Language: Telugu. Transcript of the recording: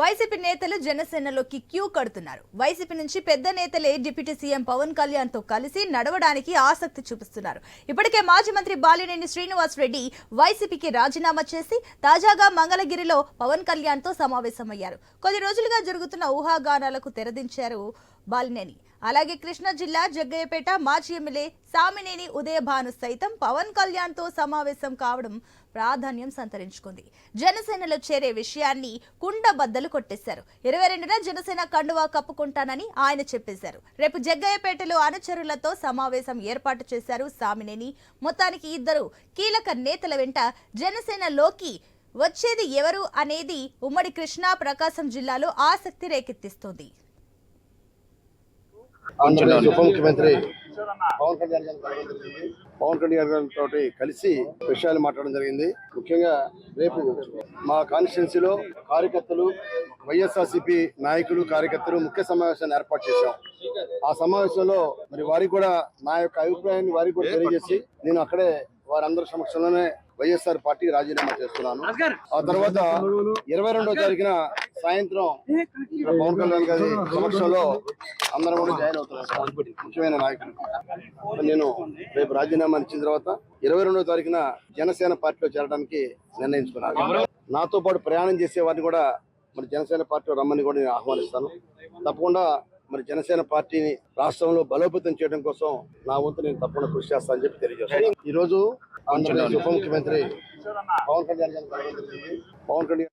వైసీపీ నేతలు జనసేనలోకి క్యూ కడుతున్నారు. వైసీపీ నుంచి పెద్ద నేతలే డిప్యూటీ సీఎం పవన్ కళ్యాణ్తో కలిసి నడవడానికి ఆసక్తి చూపిస్తున్నారు. ఇప్పటికే మాజీ మంత్రి బాలినేని శ్రీనివాస్ రెడ్డి వైసీపీకి రాజీనామా చేసి తాజాగా మంగళగిరిలో పవన్ కళ్యాణ్తో సమావేశమయ్యారు. కొద్ది రోజులుగా జరుగుతున్న ఊహాగానాలకు తెరదించారు బాలినేని. అలాగే కృష్ణా జిల్లా జగ్గయ్యపేట మాజీ ఎమ్మెల్యే సామినేని ఉదయభాను సైతం పవన్ కళ్యాణ్తో సమావేశం కావడం ప్రాధాన్యం సంతరించుకుంది. జనసేనలో చేరే విషయాన్ని కుండ బద్దలు కొట్టేశారు. ఇరవై రెండున జనసేన కండువా కప్పుకుంటానని ఆయన చెప్పేశారు. రేపు జగ్గయ్యపేటలో అనుచరులతో సమావేశం ఏర్పాటు చేశారు సామినేని. మొత్తానికి ఇద్దరు కీలక నేతల వెంట జనసేనలోకి వచ్చేది ఎవరు అనేది ఉమ్మడి కృష్ణా ప్రకాశం జిల్లాలో ఆసక్తి రేకెత్తిస్తోంది. ఆంధ్రప్రదేశ్ ఉప ముఖ్యమంత్రి పవన్ కళ్యాణ్ గారిని. పవన్ కళ్యాణ్ గారితో కలిసి విషయాలు మాట్లాడడం జరిగింది. ముఖ్యంగా రేపు మా కాన్స్టిట్యున్సీలో కార్యకర్తలు వైఎస్ఆర్సీపీ నాయకులు కార్యకర్తలు ముఖ్య సమావేశాన్ని ఏర్పాటు చేశాం. ఆ సమావేశంలో మరి వారికి కూడా నా యొక్క అభిప్రాయాన్ని వారికి కూడా తెలియజేసి నేను అక్కడే వారందరి సమక్షంలోనే వైఎస్ఆర్ పార్టీ రాజీనామా చేస్తున్నాను. ఆ తర్వాత ఇరవై రెండో తారీఖున సాయంత్రం ఇక్కడ పవన్ కళ్యాణ్ గారి సమక్షంలో అందరం కూడా జాయిన్ అవుతున్నాం ముఖ్యమైన నాయకులు. నేను రేపు రాజీనామా ఇచ్చిన తర్వాత ఇరవై రెండో తారీఖున జనసేన పార్టీలో చేరడానికి నిర్ణయించుకున్నాను. నాతో పాటు ప్రయాణం చేసే వారిని కూడా మరి జనసేన పార్టీలో రమ్మని కూడా నేను ఆహ్వానిస్తాను. తప్పకుండా మరి జనసేన పార్టీని రాష్ట్రంలో బలోపేతం చేయడం కోసం నా వంతు నేను తప్పకుండా కృషి చేస్తానని చెప్పి తెలియజేస్తాను ఈ రోజు ఆంధ్రప్రదేశ్ ఉప ముఖ్యమంత్రి పవన్ కళ్యాణ్ జరిగింది. పవన్ కళ్యాణ్